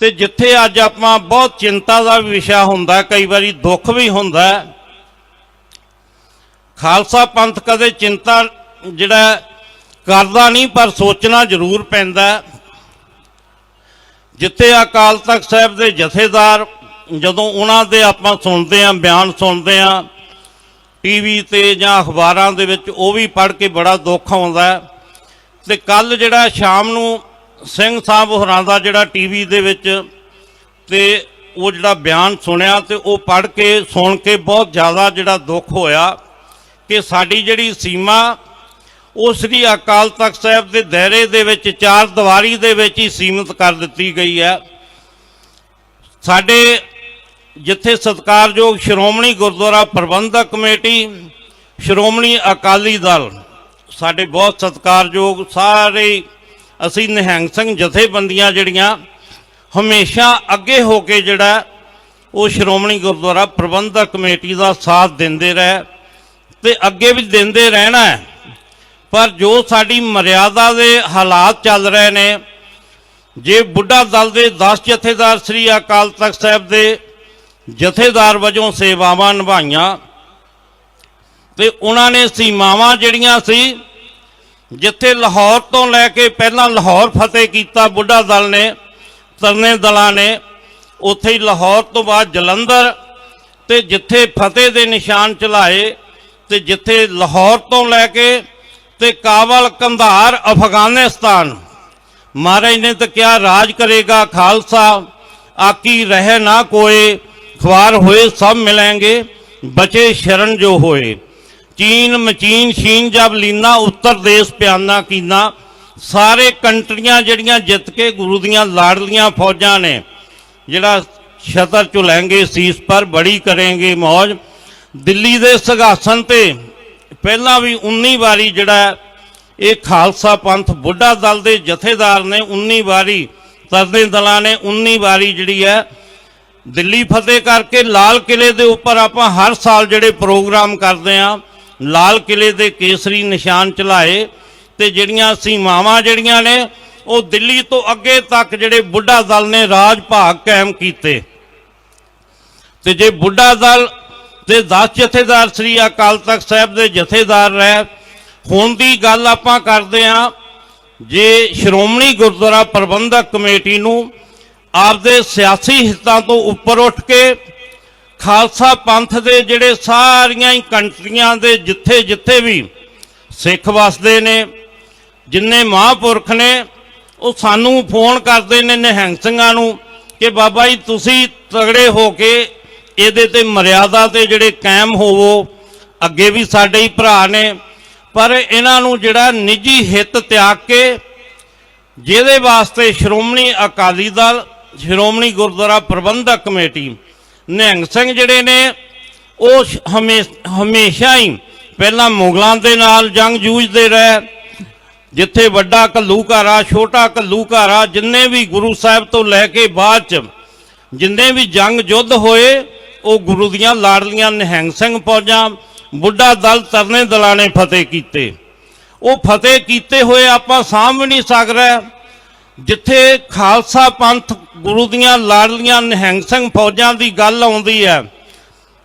ਤੇ ਜਿੱਥੇ ਅੱਜ ਆਪਾਂ ਬਹੁਤ ਚਿੰਤਾ ਦਾ ਵਿਸ਼ਾ ਹੁੰਦਾ, ਕਈ ਵਾਰੀ ਦੁੱਖ ਵੀ ਹੁੰਦਾ ਖਾਲਸਾ ਪੰਥ ਕਦੇ ਚਿੰਤਾ ਜਿਹੜਾ ਕਰਦਾ ਨਹੀਂ, ਪਰ ਸੋਚਣਾ ਜ਼ਰੂਰ ਪੈਂਦਾ ਜਿੱਥੇ ਅਕਾਲ ਤਖਤ ਸਾਹਿਬ ਦੇ ਜਥੇਦਾਰ, ਜਦੋਂ ਉਹਨਾਂ ਦੇ ਆਪਾਂ ਸੁਣਦੇ ਆਂ ਬਿਆਨ ਸੁਣਦੇ ਆਂ ਟੀਵੀ ਤੇ ਜਾਂ ਅਖਬਾਰਾਂ ਦੇ ਵਿੱਚ ਉਹ ਵੀ ਪੜ੍ਹ ਕੇ ਬੜਾ ਦੁੱਖ ਆਉਂਦਾ ਹੈ। ਤੇ ਕੱਲ ਜਿਹੜਾ ਸ਼ਾਮ ਨੂੰ ਸਿੰਘ ਸਾਹਿਬ ਹੋਰਾਂ ਦਾ ਜਿਹੜਾ ਟੀਵੀ ਦੇ ਵਿੱਚ ਤੇ ਉਹ ਜਿਹੜਾ ਬਿਆਨ ਸੁਣਿਆ ਤੇ ਉਹ ਪੜ੍ਹ ਕੇ, ਸੁਣ ਕੇ ਬਹੁਤ ਜ਼ਿਆਦਾ ਜਿਹੜਾ ਦੁੱਖ ਹੋਇਆ ਕਿ ਸਾਡੀ ਜਿਹੜੀ ਸੀਮਾ, ਉਹ ਸ੍ਰੀ ਅਕਾਲ ਤਖਤ ਸਾਹਿਬ ਦੇ ਦਾਇਰੇ ਦੇ ਵਿੱਚ, ਚਾਰ ਦੀਵਾਰੀ ਦੇ ਵਿੱਚ ਹੀ ਸੀਮਿਤ ਕਰ ਦਿੱਤੀ ਗਈ ਹੈ। ਸਾਡੇ ਜਿੱਥੇ ਸਤਿਕਾਰਯੋਗ ਸ਼੍ਰੋਮਣੀ ਗੁਰਦੁਆਰਾ ਪ੍ਰਬੰਧਕ ਕਮੇਟੀ, ਸ਼੍ਰੋਮਣੀ ਅਕਾਲੀ ਦਲ, ਸਾਡੇ ਬਹੁਤ ਸਤਿਕਾਰਯੋਗ ਸਾਰੇ ਅਸੀਂ ਨਿਹੰਗ ਸਿੰਘ ਜਥੇਬੰਦੀਆਂ ਜਿਹੜੀਆਂ ਹਮੇਸ਼ਾ ਅੱਗੇ ਹੋ ਕੇ ਜਿਹੜਾ ਉਹ ਸ਼੍ਰੋਮਣੀ ਗੁਰਦੁਆਰਾ ਪ੍ਰਬੰਧਕ ਕਮੇਟੀ ਦਾ ਸਾਥ ਦਿੰਦੇ ਰਹੇ ਤੇ ਅੱਗੇ ਵੀ ਦਿੰਦੇ ਰਹਿਣਾ ਪਰ ਜੋ ਸਾਡੀ ਮਰਿਆਦਾ ਦੇ ਹਾਲਾਤ ਚੱਲ ਰਹੇ ਨੇ, ਜੇ ਬੁੱਢਾ ਦਲ ਦੇ 10 ਜਥੇਦਾਰ ਸ੍ਰੀ ਅਕਾਲ ਤਖਤ ਸਾਹਿਬ ਦੇ ਜਥੇਦਾਰ ਵਜੋਂ ਸੇਵਾਵਾਂ ਨਿਭਾਈਆਂ ਤੇ ਉਹਨਾਂ ਨੇ ਸੀਮਾਵਾਂ ਜਿਹੜੀਆਂ ਸੀ ਜਿੱਥੇ ਲਾਹੌਰ ਤੋਂ ਲੈ ਕੇ ਪਹਿਲਾਂ ਲਾਹੌਰ ਫਤਿਹ ਕੀਤਾ, ਬੁੱਢਾ ਦਲ ਨੇ, ਤਰਨੇ ਦਲਾਂ ਨੇ, ਉੱਥੇ ਹੀ ਲਾਹੌਰ ਤੋਂ ਬਾਅਦ ਜਲੰਧਰ ਤੇ ਜਿੱਥੇ ਫਤਿਹ ਦੇ ਨਿਸ਼ਾਨ ਚਲਾਏ ਤੇ ਜਿੱਥੇ ਲਾਹੌਰ ਤੋਂ ਲੈ ਕੇ ਤੇ ਕਾਬਲ ਕੰਧਾਰ ਅਫਗਾਨਿਸਤਾਨ। ਮਹਾਰਾਜ ਨੇ ਤਾਂ ਕਿਹਾ, ਰਾਜ ਕਰੇਗਾ ਖਾਲਸਾ, ਆਕੀ ਰਹਿ ਨਾ ਕੋਏ ਖਵਾਰ ਹੋਏ ਸਭ ਮਿਲਾਂਗੇ, ਬਚੇ ਸ਼ਰਨ ਜੋ ਹੋਏ। ਚੀਨ, ਮਚੀਨ, ਸ਼ੀਨ, ਜਬ, ਲੀਨਾ, ਉੱਤਰ ਦੇਸ਼, ਪਿਆਨਾ, ਕੀਨਾ, ਸਾਰੇ ਕੰਟਰੀਆਂ ਜਿਹੜੀਆਂ ਜਿੱਤ ਕੇ ਗੁਰੂ ਦੀਆਂ ਲਾਡਲੀਆਂ ਫੌਜਾਂ ਨੇ, ਜਿਹੜਾ ਛਤਰ ਚੁਲੈਂਗੇ ਸੀਸ ਪਰ ਬੜੀ ਕਰਾਂਗੇ ਮੌਜ। ਦਿੱਲੀ ਦੇ ਸਿੰਘਾਸਨ ਤੇ ਪਹਿਲਾਂ ਵੀ 19 ਵਾਰੀ ਜਿਹੜਾ ਇਹ ਖਾਲਸਾ ਪੰਥ ਬੁੱਢਾ ਦਲ ਦੇ ਜਥੇਦਾਰ ਨੇ 19 ਵਾਰੀ, ਤਰਦੇ ਦਲਾਂ ਨੇ 19 ਵਾਰੀ ਜਿਹੜੀ ਹੈ, ਦਿੱਲੀ ਫਤਿਹ ਕਰਕੇ ਲਾਲ ਕਿਲੇ ਦੇ ਉੱਪਰ ਆਪਾਂ ਹਰ ਸਾਲ ਜਿਹੜੇ ਪ੍ਰੋਗਰਾਮ ਕਰਦੇ ਆ ਲਾਲ ਕਿਲੇ ਦੇ ਕੇਸਰੀ ਨਿਸ਼ਾਨ ਚਲਾਏ ਤੇ ਜਿਹੜੀਆਂ ਸੀਮਾਵਾਂ ਜਿਹੜੀਆਂ ਨੇ, ਉਹ ਦਿੱਲੀ ਤੋਂ ਅੱਗੇ ਤੱਕ ਜਿਹੜੇ ਬੁੱਢਾ ਦਲ ਨੇ ਰਾਜ ਭਾਗ ਕਾਇਮ ਕੀਤੇ। ਤੇ ਜੇ ਬੁੱਢਾ ਦਲ ਤੇ 10 ਜਥੇਦਾਰ ਸ੍ਰੀ ਅਕਾਲ ਤਖਤ ਸਾਹਿਬ ਦੇ ਜਥੇਦਾਰ ਰਹਿ, ਹੁਣ ਦੀ ਗੱਲ ਆਪਾਂ ਕਰਦੇ ਆ ਜੇ ਸ਼੍ਰੋਮਣੀ ਗੁਰਦੁਆਰਾ ਪ੍ਰਬੰਧਕ ਕਮੇਟੀ ਨੂੰ ਆਪਦੇ ਸਿਆਸੀ ਹਿੱਤਾਂ ਤੋਂ ਉੱਪਰ ਉੱਠ ਕੇ ਖਾਲਸਾ ਪੰਥ ਦੇ ਜਿਹੜੇ ਸਾਰੀਆਂ ਹੀ ਕੰਟਰੀਆਂ ਦੇ ਜਿੱਥੇ ਜਿੱਥੇ ਵੀ ਸਿੱਖ ਵਸਦੇ ਨੇ, ਜਿੰਨੇ ਮਹਾਂਪੁਰਖ ਨੇ, ਉਹ ਸਾਨੂੰ ਫੋਨ ਕਰਦੇ ਨੇ ਨਿਹੰਗ ਸਿੰਘਾਂ ਨੂੰ ਕਿ ਬਾਬਾ ਜੀ ਤੁਸੀਂ ਤਗੜੇ ਹੋ ਕੇ ਇਹਦੇ ਤੇ ਮਰਿਆਦਾ ਤੇ ਜਿਹੜੇ ਕਾਇਮ ਹੋਵੋ, ਅੱਗੇ ਵੀ ਸਾਡੇ ਹੀ ਭਰਾ ਨੇ। ਪਰ ਇਹਨਾਂ ਨੂੰ ਜਿਹੜਾ ਨਿੱਜੀ ਹਿੱਤ ਤਿਆਗ ਕੇ, ਜਿਹਦੇ ਵਾਸਤੇ ਸ਼੍ਰੋਮਣੀ ਅਕਾਲੀ ਦਲ, ਸ਼੍ਰੋਮਣੀ ਗੁਰਦੁਆਰਾ ਪ੍ਰਬੰਧਕ ਕਮੇਟੀ ਨਿਹੰਗ ਸਿੰਘ ਜਿਹੜੇ ਨੇ, ਉਹ ਸ਼- ਹਮੇ- ਹਮੇਸ਼ਾ ਹੀ ਪਹਿਲਾਂ ਮੁਗਲਾਂ ਦੇ ਨਾਲ ਜੰਗ ਜੂਝਦੇ ਰਹੇ। ਜਿੱਥੇ ਵੱਡਾ ਘੱਲੂਘਾਰਾ, ਛੋਟਾ ਘੱਲੂਘਾਰਾ, ਜਿੰਨੇ ਵੀ ਗੁਰੂ ਸਾਹਿਬ ਤੋਂ ਲੈ ਕੇ ਬਾਅਦ ਚ ਜਿੰਨੇ ਵੀ ਜੰਗ ਯੁੱਧ ਹੋਏ, ਉਹ ਗੁਰੂ ਦੀਆਂ ਲਾੜਲੀਆਂ ਨਿਹੰਗ ਸਿੰਘ ਫੌਜਾਂ, ਬੁੱਢਾ ਦਲ ਤਰਨੇ ਦਲਾਂ ਨੇ ਫਤਿਹ ਕੀਤੇ। ਉਹ ਫਤਿਹ ਕੀਤੇ ਹੋਏ ਆਪਾਂ ਸਾਂਭ ਵੀ ਨਹੀਂ ਸਕਦਾ ਜਿੱਥੇ ਖਾਲਸਾ ਪੰਥ ਗੁਰੂ ਦੀਆਂ ਲਾੜਲੀਆਂ ਨਿਹੰਗ ਸਿੰਘ ਫੌਜਾਂ ਦੀ ਗੱਲ ਆਉਂਦੀ ਹੈ,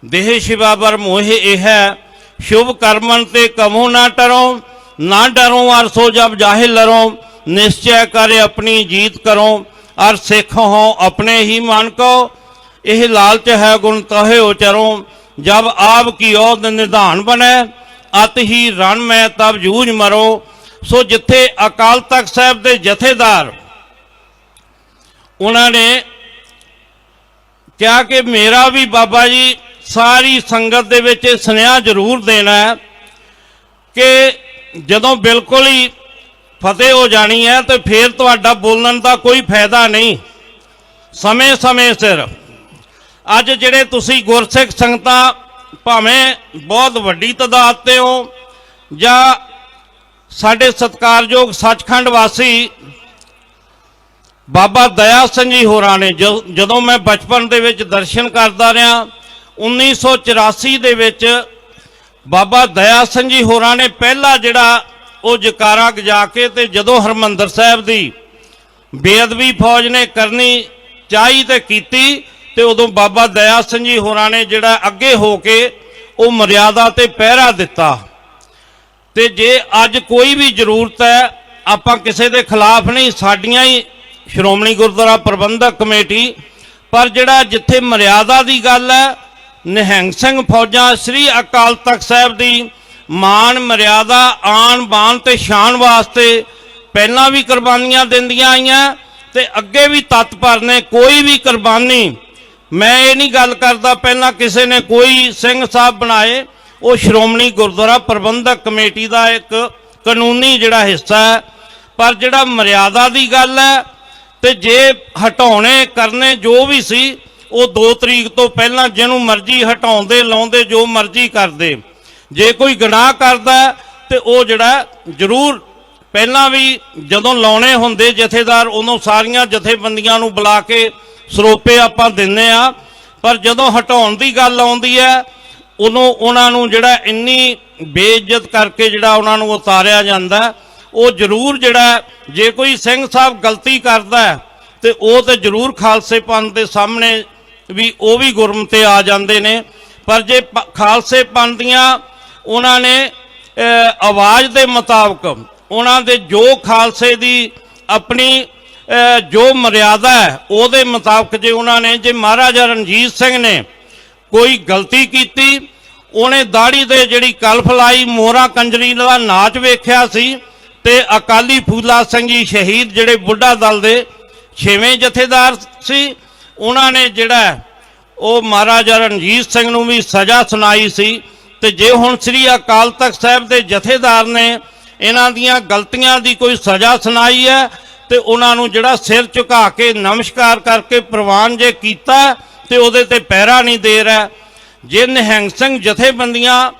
ਦੇਹ ਸ਼ਿਵਾ ਬਰ ਮੋਹਿ ਇਹ ਹੈ, ਸ਼ੁਭ ਕਰਮਨ ਤੇ ਕਮੋ ਨਾ ਟਰੋ, ਨਾ ਡਰੋ ਅਰਸੋ ਜਬ ਜਾਹਿ ਲਰੋ, ਨਿਸ਼ਚੈ ਕਰੇ ਆਪਣੀ ਜੀਤ ਕਰੋ, ਅਰ ਸਿੱਖ ਹੋ ਆਪਣੇ ਹੀ ਮਨ ਕੋ, ਇਹ ਲਾਲਚ ਹੈ ਗੁਣ ਤਹੇ ਉਚਰੋ, ਜਬ ਆਪ ਕੀ ਔਦ ਨਿਧਾਨ ਬਨੈ, ਅਤ ਹੀ ਰਣ ਮੈਂ ਤਬ ਜੂਝ ਮਰੋ, ਸੋ ਜਿੱਥੇ ਅਕਾਲ ਤਖਤ ਸਾਹਿਬ ਦੇ ਜਥੇਦਾਰ ਉਹਨਾਂ ਨੇ ਕਿਹਾ ਕਿ ਮੇਰਾ ਵੀ ਬਾਬਾ ਜੀ ਸਾਰੀ ਸੰਗਤ ਦੇ ਵਿੱਚ ਇਹ ਸੁਨੇਹਾ ਜ਼ਰੂਰ ਦੇਣਾ ਹੈ ਕਿ ਜਦੋਂ ਬਿਲਕੁਲ ਹੀ ਫਤਿਹ ਹੋ ਜਾਣੀ ਹੈ ਤੇ ਫਿਰ ਤੁਹਾਡਾ ਬੋਲਣ ਦਾ ਕੋਈ ਫਾਇਦਾ ਨਹੀਂ। ਸਮੇਂ-ਸਮੇਂ ਸਿਰ। ਅੱਜ ਜਿਹੜੇ ਤੁਸੀਂ ਗੁਰਸਿੱਖ ਸੰਗਤਾਂ ਭਾਵੇਂ ਬਹੁਤ ਵੱਡੀ ਤਦਾਦ ਤੇ ਹੋ ਜਾਂ ਸਾਡੇ ਸਤਿਕਾਰਯੋਗ ਸੱਚਖੰਡ ਵਾਸੀ ਬਾਬਾ ਦਇਆ ਸਿੰਘ ਜੀ ਹੋਰਾਂ ਨੇ ਜੋ- ਜਦੋਂ ਮੈਂ ਬਚਪਨ ਦੇ ਵਿੱਚ ਦਰਸ਼ਨ ਕਰਦਾ ਰਿਹਾ 1984 ਦੇ ਵਿੱਚ ਬਾਬਾ ਦਇਆ ਸਿੰਘ ਜੀ ਹੋਰਾਂ ਨੇ ਪਹਿਲਾ ਜਿਹੜਾ ਉਹ ਜਕਾਰਾ ਗਜਾ ਕੇ ਤੇ ਜਦੋਂ ਹਰਮੰਦਰ ਸਾਹਿਬ ਦੀ ਬੇਅਦਬੀ ਫੌਜ ਨੇ ਕਰਨੀ ਚਾਹੀ ਤੇ ਕੀਤੀ ਤੇ ਉਦੋਂ ਬਾਬਾ ਦਇਆ ਸਿੰਘ ਜੀ ਹੋਰਾਂ ਨੇ ਜਿਹੜਾ ਅੱਗੇ ਹੋ ਕੇ ਉਹ ਮਰਿਆਦਾ ਤੇ ਪਹਿਰਾ ਦਿੱਤਾ। ਤੇ ਜੇ ਅੱਜ ਕੋਈ ਵੀ ਜ਼ਰੂਰਤ ਹੈ, ਆਪਾਂ ਕਿਸੇ ਦੇ ਖਿਲਾਫ ਨਹੀਂ, ਸਾਡੀਆਂ ਹੀ ਸ਼੍ਰੋਮਣੀ ਗੁਰਦੁਆਰਾ ਪ੍ਰਬੰਧਕ ਕਮੇਟੀ, ਪਰ ਜਿਹੜਾ ਜਿੱਥੇ ਮਰਿਆਦਾ ਦੀ ਗੱਲ ਹੈ, ਨਿਹੰਗ ਸਿੰਘ ਫੌਜਾਂ, ਸ੍ਰੀ ਅਕਾਲ ਤਖਤ ਸਾਹਿਬ ਦੀ ਮਾਨ ਮਰਿਆਦਾ ਆਣ ਬਾਨ ਤੇ ਸ਼ਾਨ ਵਾਸਤੇ ਪਹਿਲਾਂ ਵੀ ਕੁਰਬਾਨੀਆਂ ਦਿੰਦੀਆਂ ਆਈਆਂ ਤੇ ਅੱਗੇ ਵੀ ਤਤਪਰ ਨੇ, ਕੋਈ ਵੀ ਕੁਰਬਾਨੀ। ਮੈਂ ਇਹ ਨਹੀਂ ਗੱਲ ਕਰਦਾ ਪਹਿਲਾਂ ਕਿਸੇ ਨੇ ਕੋਈ ਸਿੰਘ ਸਾਹਿਬ ਬਣਾਏ, ਉਹ ਸ਼੍ਰੋਮਣੀ ਗੁਰਦੁਆਰਾ ਪ੍ਰਬੰਧਕ ਕਮੇਟੀ ਦਾ ਇੱਕ ਕਾਨੂੰਨੀ ਜਿਹੜਾ ਹਿੱਸਾ ਹੈ। ਪਰ ਜਿਹੜਾ ਮਰਿਆਦਾ ਦੀ ਗੱਲ ਹੈ ਤੇ ਜੇ ਹਟਾਉਣੇ ਕਰਨੇ ਜੋ ਵੀ ਸੀ ਉਹ 2 ਤਰੀਕ ਤੋਂ ਪਹਿਲਾਂ ਜਿਹਨੂੰ ਮਰਜ਼ੀ ਹਟਾਉਂਦੇ ਲਾਉਂਦੇ ਜੋ ਮਰਜ਼ੀ ਕਰਦੇ। ਜੇ ਕੋਈ ਗੁਨਾਹ ਕਰਦਾ ਹੈ, ਤੇ ਉਹ ਜਿਹੜਾ ਜ਼ਰੂਰ ਪਹਿਲਾਂ ਵੀ ਜਦੋਂ ਲਾਉਣੇ ਹੁੰਦੇ ਜਥੇਦਾਰ ਉਦੋਂ ਸਾਰੀਆਂ ਜਥੇਬੰਦੀਆਂ ਨੂੰ ਬੁਲਾ ਕੇ ਸਰੋਪੇ ਆਪਾਂ ਦਿੰਨੇ ਆ। ਪਰ ਜਦੋਂ ਹਟਾਉਣ ਦੀ ਗੱਲ ਆਉਂਦੀ ਹੈ ਉਦੋਂ ਉਹਨਾਂ ਨੂੰ ਜਿਹੜਾ ਇੰਨੀ ਬੇਇੱਜ਼ਤ ਕਰਕੇ ਜਿਹੜਾ ਉਹਨਾਂ ਨੂੰ ਉਤਾਰਿਆ ਜਾਂਦਾ ਉਹ ਜ਼ਰੂਰ ਜਿਹੜਾ ਜੇ ਕੋਈ ਸਿੰਘ ਸਾਹਿਬ ਗਲਤੀ ਕਰਦਾ ਹੈ, ਤੇ ਉਹ ਤੇ ਜ਼ਰੂਰ ਖਾਲਸੇ ਪੰਥ ਦੇ ਸਾਹਮਣੇ ਵੀ ਉਹ ਵੀ ਗੁਰਮ ਤੇ ਆ ਜਾਂਦੇ ਨੇ। ਪਰ ਜੇ ਪ- ਖਾਲਸੇ ਪੰਥ ਦੀਆਂ ਉਹਨਾਂ ਨੇ ਆਵਾਜ਼ ਦੇ ਮੁਤਾਬਕ ਉਹਨਾਂ ਦੇ ਜੋ ਖਾਲਸੇ ਦੀ ਆਪਣੀ ਜੋ ਮਰਿਆਦਾ ਹੈ ਉਹਦੇ ਮੁਤਾਬਕ ਜੇ ਉਹਨਾਂ ਨੇ ਜੇ ਮਹਾਰਾਜਾ ਰਣਜੀਤ ਸਿੰਘ ਨੇ ਕੋਈ ਗਲਤੀ ਕੀਤੀ ਉਹਨੇ ਦਾੜੀ ਤੇ ਜਿਹੜੀ ਕਲਫ ਲਾਈ ਮੋਹਰਾ ਕੰਜਰੀ ਦਾ ਨਾਚ ਵੇਖਿਆ ਸੀ ਤੇ ਅਕਾਲੀ ਫੂਲਾ ਸਿੰਘ ਜੀ ਸ਼ਹੀਦ ਜਿਹੜੇ ਬੁੱਢਾ ਦਲ ਦੇ ਛੇਵੇਂ ਜਥੇਦਾਰ ਸੀ, ਉਹਨਾਂ ਨੇ ਜਿਹੜਾ ਉਹ ਮਹਾਰਾਜਾ ਰਣਜੀਤ ਸਿੰਘ ਨੂੰ ਵੀ ਸਜ਼ਾ ਸੁਣਾਈ ਸੀ ਤੇ ਜੇ ਹੁਣ ਸ੍ਰੀ ਅਕਾਲ ਤਖਤ ਸਾਹਿਬ ਦੇ ਜਥੇਦਾਰ ਨੇ ਇਹਨਾਂ ਦੀਆਂ ਗਲਤੀਆਂ ਦੀ ਕੋਈ ਸਜ਼ਾ ਸੁਣਾਈ ਹੈ ਤੇ ਉਹਨਾਂ ਨੂੰ ਜਿਹੜਾ ਸਿਰ ਝੁਕਾ ਕੇ ਨਮਸਕਾਰ ਕਰਕੇ ਪ੍ਰਵਾਨ ਜੇ ਕੀਤਾ ਤੇ ਉਹਦੇ ਤੇ ਪਹਿਰਾ ਨਹੀਂ ਦੇ ਰਿਹਾ। ਜੇ ਨਿਹੰਗ ਸਿੰਘ ਜਥੇਬੰਦੀਆਂ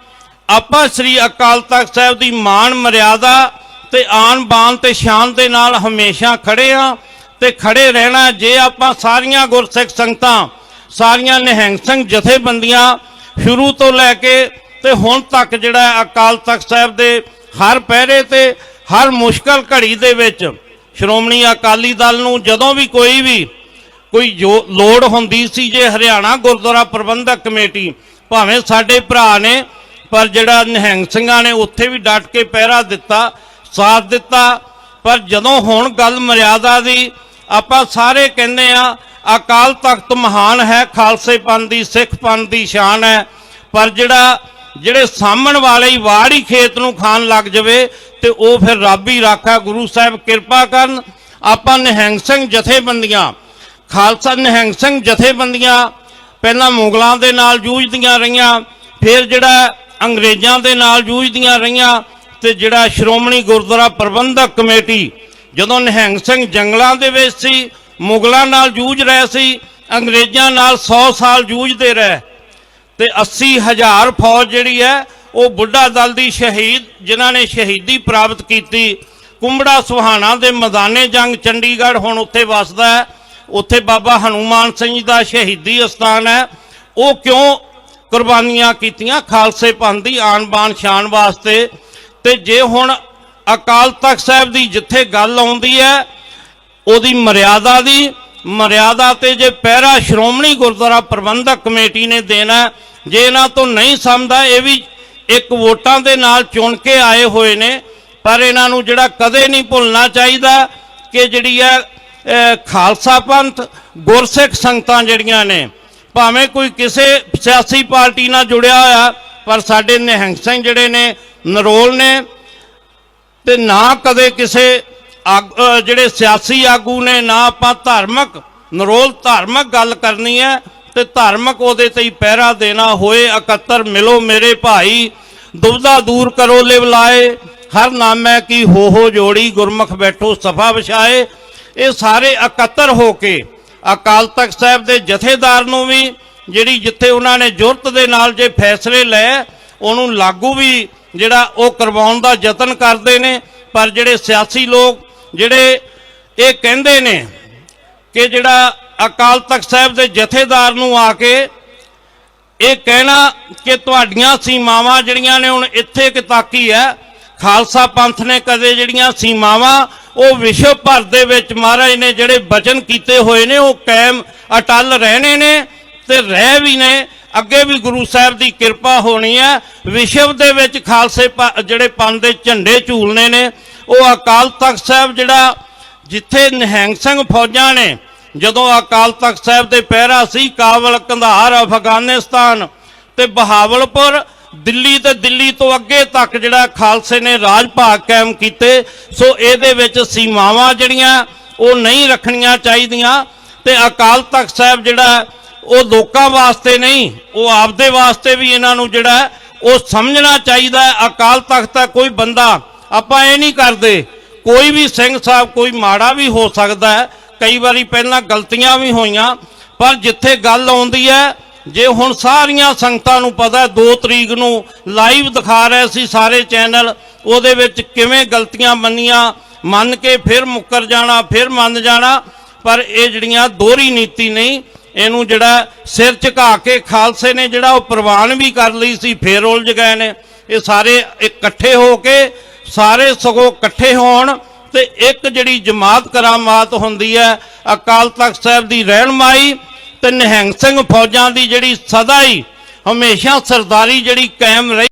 ਆਪਾਂ ਸ੍ਰੀ ਅਕਾਲ ਤਖਤ ਸਾਹਿਬ ਦੀ ਮਾਣ ਮਰਿਆਦਾ ਤੇ ਆਨ ਬਾਨ ਤੇ ਸ਼ਾਨ ਦੇ ਨਾਲ ਹਮੇਸ਼ਾ ਖੜੇ ਆ ਤੇ ਖੜੇ ਰਹਿਣਾ ਜੇ ਆਪਾਂ ਸਾਰੀਆਂ ਗੁਰਸਿੱਖ ਸੰਗਤਾਂ, ਸਾਰੀਆਂ ਨਿਹੰਗ ਸਿੰਘ ਜਥੇਬੰਦੀਆਂ ਸ਼ੁਰੂ ਤੋਂ ਲੈ ਕੇ ਤੇ ਹੁਣ ਤੱਕ ਜਿਹੜਾ ਅਕਾਲ ਤਖਤ ਸਾਹਿਬ ਦੇ ਹਰ ਪਹਿਰੇ ਤੇ ਹਰ ਮੁਸ਼ਕਲ ਘੜੀ ਦੇ ਵਿੱਚ ਸ਼੍ਰੋਮਣੀ ਅਕਾਲੀ ਦਲ ਨੂੰ ਜਦੋਂ ਵੀ ਕੋਈ ਵੀ ਕੋਈ ਜੋ ਲੋੜ ਹੁੰਦੀ ਸੀ, ਜੇ ਹਰਿਆਣਾ ਗੁਰਦੁਆਰਾ ਪ੍ਰਬੰਧਕ ਕਮੇਟੀ ਭਾਵੇਂ ਸਾਡੇ ਭਰਾ ਨੇ, ਪਰ ਜਿਹੜਾ ਨਿਹੰਗ ਸਿੰਘਾਂ ਨੇ ਉੱਥੇ ਵੀ ਡਟ ਕੇ ਪਹਿਰਾ ਦਿੱਤਾ ਸਾਥ ਦਿੱਤਾ, ਪਰ ਜਦੋਂ ਹੁਣ ਗੱਲ ਮਰਿਆਦਾ ਦੀ, ਆਪਾਂ ਸਾਰੇ ਕਹਿੰਦੇ ਆ ਅਕਾਲ ਤਖਤ ਮਹਾਨ ਹੈ ਖਾਲਸੇਪਨ ਦੀ ਸਿੱਖਪਨ ਦੀ ਸ਼ਾਨ ਹੈ, ਪਰ ਜਿਹੜਾ, ਜਿਹੜੇ ਸਾਹਮਣ ਵਾਲੇ ਹੀ ਵਾੜੀ ਖੇਤ ਨੂੰ ਖਾਣ ਲੱਗ ਜਾਵੇ, ਤੇ ਉਹ ਫਿਰ ਰੱਬ ਹੀ ਰਾਖਾ, ਗੁਰੂ ਸਾਹਿਬ ਕਿਰਪਾ ਕਰਨ, ਆਪਾਂ ਨਿਹੰਗ ਸਿੰਘ ਜਥੇਬੰਦੀਆਂ, ਖਾਲਸਾ ਨਿਹੰਗ ਸਿੰਘ ਜਥੇਬੰਦੀਆਂ, ਪਹਿਲਾਂ ਮੁਗਲਾਂ ਦੇ ਨਾਲ ਜੂਝਦੀਆਂ ਰਹੀਆਂ, ਫਿਰ ਜਿਹੜਾ ਅੰਗਰੇਜ਼ਾਂ ਦੇ ਨਾਲ ਜੂਝਦੀਆਂ ਰਹੀਆਂ ਤੇ ਜਿਹੜਾ ਸ਼੍ਰੋਮਣੀ ਗੁਰਦੁਆਰਾ ਪ੍ਰਬੰਧਕ ਕਮੇਟੀ, ਜਦੋਂ ਨਿਹੰਗ ਸਿੰਘ ਜੰਗਲਾਂ ਦੇ ਵਿੱਚ ਸੀ, ਮੁਗਲਾਂ ਨਾਲ ਜੂਝ ਰਹੇ ਸੀ, ਅੰਗਰੇਜ਼ਾਂ ਨਾਲ 100 ਸਾਲ ਜੂਝਦੇ ਰਹੇ, ਤੇ 80 ਹਜ਼ਾਰ ਫੌਜ ਜਿਹੜੀ ਹੈ, ਉਹ ਬੁੱਢਾ ਦਲ ਦੀ ਸ਼ਹੀਦ, ਜਿਨ੍ਹਾਂ ਨੇ ਸ਼ਹੀਦੀ ਪ੍ਰਾਪਤ ਕੀਤੀ, ਕੁੰਬੜਾ ਸੁਹਾਣਾ ਦੇ ਮੈਦਾਨੇ ਜੰਗ ਚੰਡੀਗੜ੍ਹ ਹੁਣ ਉੱਥੇ ਵਸਦਾ ਹੈ, ਉੱਥੇ ਬਾਬਾ ਹਨੂਮਾਨ ਸਿੰਘ ਜੀ ਦਾ ਸ਼ਹੀਦੀ ਅਸਥਾਨ ਹੈ, ਉਹ ਕਿਉਂ ਕੁਰਬਾਨੀਆਂ ਕੀਤੀਆਂ ਖਾਲਸੇ ਪੰਥ ਦੀ ਆਨ ਬਾਨ ਸ਼ਾਨ ਵਾਸਤੇ ਤੇ ਜੇ ਹੁਣ ਅਕਾਲ ਤਖਤ ਸਾਹਿਬ ਦੀ ਜਿੱਥੇ ਗੱਲ ਆਉਂਦੀ ਹੈ, ਉਹਦੀ ਮਰਿਆਦਾ ਦੀ, ਮਰਿਆਦਾ ਤੇ ਜੇ ਪਹਿਰਾ ਸ਼੍ਰੋਮਣੀ ਗੁਰਦੁਆਰਾ ਪ੍ਰਬੰਧਕ ਕਮੇਟੀ ਨੇ ਦੇਣਾ, ਜੇ ਇਹਨਾਂ ਤੋਂ ਨਹੀਂ ਸਮਝਦਾ, ਇਹ ਵੀ ਇੱਕ ਵੋਟਾਂ ਦੇ ਨਾਲ ਚੁਣ ਕੇ ਆਏ ਹੋਏ ਨੇ, ਪਰ ਇਹਨਾਂ ਨੂੰ ਜਿਹੜਾ ਕਦੇ ਨਹੀਂ ਭੁੱਲਣਾ ਚਾਹੀਦਾ ਕਿ ਜਿਹੜੀ ਹੈ ਖਾਲਸਾ ਪੰਥ, ਗੁਰਸਿੱਖ ਸੰਗਤਾਂ ਜਿਹੜੀਆਂ ਨੇ, ਭਾਵੇਂ ਕੋਈ ਕਿਸੇ ਸਿਆਸੀ ਪਾਰਟੀ ਨਾਲ ਜੁੜਿਆ ਹੋਇਆ ਪਰ ਸਾਡੇ ਨਿਹੰਗ ਸਿੰਘ ਜਿਹੜੇ ਨੇ, ਨਰੋਲ ਨੇ, ਤੇ ਨਾ ਕਦੇ ਕਿਸੇ ਆਗ- ਜਿਹੜੇ ਸਿਆਸੀ ਆਗੂ ਨੇ, ਨਾ ਆਪਾਂ ਧਾਰਮਿਕ, ਨਰੋਲ ਧਾਰਮਿਕ ਗੱਲ ਕਰਨੀ ਹੈ, ਤੇ ਧਾਰਮਿਕ ਉਹਦੇ ਤੇ ਹੀ ਪਹਿਰਾ ਦੇਣਾ ਹੋਏ, ਇਕੱਤਰ ਮਿਲੋ ਮੇਰੇ ਭਾਈ, ਦੁਬਦਾ ਦੂਰ ਕਰੋ ਲਿਵ ਲਾਏ, ਹਰ ਨਾਮੈ ਕੀ ਹੋ ਹੋ ਜੋੜੀ, ਗੁਰਮੁਖ ਬੈਠੋ ਸਫਾ ਵਿਛਾਏ। ਇਹ ਸਾਰੇ ਇਕੱਤਰ ਹੋ ਕੇ, ਅਕਾਲ ਤਖਤ ਸਾਹਿਬ ਦੇ ਜਥੇਦਾਰ ਨੂੰ ਵੀ ਜਿਹੜੀ ਜਿੱਥੇ ਉਹਨਾਂ ਨੇ ਜੁਰਤ ਦੇ ਨਾਲ ਜੇ ਫੈਸਲੇ ਲਏ, ਉਹਨੂੰ ਲਾਗੂ ਵੀ ਜਿਹੜਾ ਉਹ ਕਰਵਾਉਣ ਦਾ ਯਤਨ ਕਰਦੇ ਨੇ। ਪਰ ਜਿਹੜੇ ਸਿਆਸੀ ਲੋਕ, ਜਿਹੜੇ ਇਹ ਕਹਿੰਦੇ ਨੇ ਕਿ ਜਿਹੜਾ ਅਕਾਲ ਤਖਤ ਸਾਹਿਬ ਦੇ ਜਥੇਦਾਰ ਨੂੰ ਆ ਕੇ ਇਹ ਕਹਿਣਾ ਕਿ ਤੁਹਾਡੀਆਂ ਸੀਮਾਵਾਂ ਜਿਹੜੀਆਂ ਨੇ ਹੁਣ ਇੱਥੇ ਕਿ ਤਾਕੀ ਹੈ, ਖਾਲਸਾ ਪੰਥ ਨੇ ਕਦੇ ਜਿਹੜੀਆਂ ਸੀਮਾਵਾਂ, ਉਹ ਵਿਸ਼ਵ ਭਰ ਦੇ ਵਿੱਚ ਮਹਾਰਾਜ ਨੇ ਜਿਹੜੇ ਬਚਨ ਕੀਤੇ ਹੋਏ ਨੇ, ਉਹ ਕਾਇਮ ਅਟਲ ਰਹਿਣੇ ਨੇ। ਤੇ ਰਹਿ ਵੀ ਨੇ, ਅੱਗੇ ਵੀ ਗੁਰੂ ਸਾਹਿਬ ਦੀ ਕਿਰਪਾ ਹੋਣੀ ਹੈ ਵਿਸ਼ਵ ਦੇ ਵਿੱਚ ਖਾਲਸੇ ਪ- ਜਿਹੜੇ ਪੰਥ ਦੇ ਝੰਡੇ ਝੂਲਨੇ ਨੇ, ਉਹ ਅਕਾਲ ਤਖਤ ਸਾਹਿਬ ਜਿਹੜਾ ਜਿੱਥੇ ਨਿਹੰਗ ਸਿੰਘ ਫੌਜਾਂ ਨੇ, ਜਦੋਂ ਅਕਾਲ ਤਖਤ ਸਾਹਿਬ ਦੇ ਪਹਿਰਾ ਸੀ, ਕਾਬਲ ਕੰਧਾਰ ਅਫਗਾਨਿਸਤਾਨ ਤੇ ਬਹਾਵਲਪੁਰ, ਦਿੱਲੀ ਤੇ ਦਿੱਲੀ ਤੋਂ ਅੱਗੇ ਤੱਕ ਜਿਹੜਾ ਖਾਲਸੇ ਨੇ ਰਾਜ ਭਾਗ ਕਾਇਮ ਕੀਤੇ, ਸੋ ਇਹਦੇ ਵਿੱਚ ਸੀਮਾਵਾਂ ਜਿਹੜੀਆਂ, ਉਹ ਨਹੀਂ ਰੱਖਣੀਆਂ ਚਾਹੀਦੀਆਂ। ਤੇ ਅਕਾਲ ਤਖਤ ਸਾਹਿਬ ਜਿਹੜਾ ਉਹ ਲੋਕਾਂ ਵਾਸਤੇ ਨਹੀਂ, ਉਹ ਆਪਦੇ ਵਾਸਤੇ ਵੀ ਇਹਨਾਂ ਨੂੰ ਜਿਹੜਾ ਉਹ ਸਮਝਣਾ ਚਾਹੀਦਾ ਅਕਾਲ ਤਖਤ ਦਾ ਕੋਈ ਬੰਦਾ, ਆਪਾਂ ਇਹ ਨਹੀਂ ਕਰਦੇ। ਕੋਈ ਵੀ ਸਿੰਘ ਸਾਹਿਬ, ਕੋਈ ਮਾੜਾ ਵੀ ਹੋ ਸਕਦਾ ਹੈ, ਕਈ ਵਾਰੀ ਪਹਿਲਾਂ ਗਲਤੀਆਂ ਵੀ ਹੋਈਆਂ, ਪਰ ਜਿੱਥੇ ਗੱਲ ਆਉਂਦੀ ਹੈ, ਜੇ ਹੁਣ ਸਾਰੀਆਂ ਸੰਗਤਾਂ ਨੂੰ ਪਤਾ 2 ਤਰੀਕ ਨੂੰ ਲਾਈਵ ਦਿਖਾ ਰਹੇ ਸੀ ਸਾਰੇ ਚੈਨਲ, ਉਹਦੇ ਵਿੱਚ ਕਿਵੇਂ ਗਲਤੀਆਂ ਮੰਨੀਆਂ, ਮੰਨ ਕੇ ਫਿਰ ਮੁੱਕਰ ਜਾਣਾ, ਫਿਰ ਮੰਨ ਜਾਣਾ, ਪਰ ਇਹ ਜਿਹੜੀਆਂ ਦੋਹਰੀ ਨੀਤੀ ਨਹੀਂ ਇਹਨੂੰ ਜਿਹੜਾ ਸਿਰ ਝੁਕਾ ਕੇ ਖਾਲਸੇ ਨੇ ਜਿਹੜਾ ਉਹ ਪ੍ਰਵਾਨ ਵੀ ਕਰ ਲਈ ਸੀ, ਫੇਰ ਉਲਝ ਗਏ ਨੇ। ਇਹ ਸਾਰੇ ਇਕੱਠੇ ਹੋ ਕੇ, ਸਾਰੇ ਸਗੋਂ ਇਕੱਠੇ ਹੋਣ ਤੇ ਇੱਕ ਜਿਹੜੀ ਜਮਾਤ ਕਰਾਮਾਤ ਹੁੰਦੀ ਹੈ, ਅਕਾਲ ਤਖਤ ਸਾਹਿਬ ਦੀ ਰਹਿਨਮਾਈ ਤੇ ਨਿਹੰਗ ਸਿੰਘ ਫੌਜਾਂ ਦੀ ਜਿਹੜੀ ਸਦਾ ਹੀ ਹਮੇਸ਼ਾ ਸਰਦਾਰੀ ਜਿਹੜੀ ਕਾਇਮ ਰਹੀ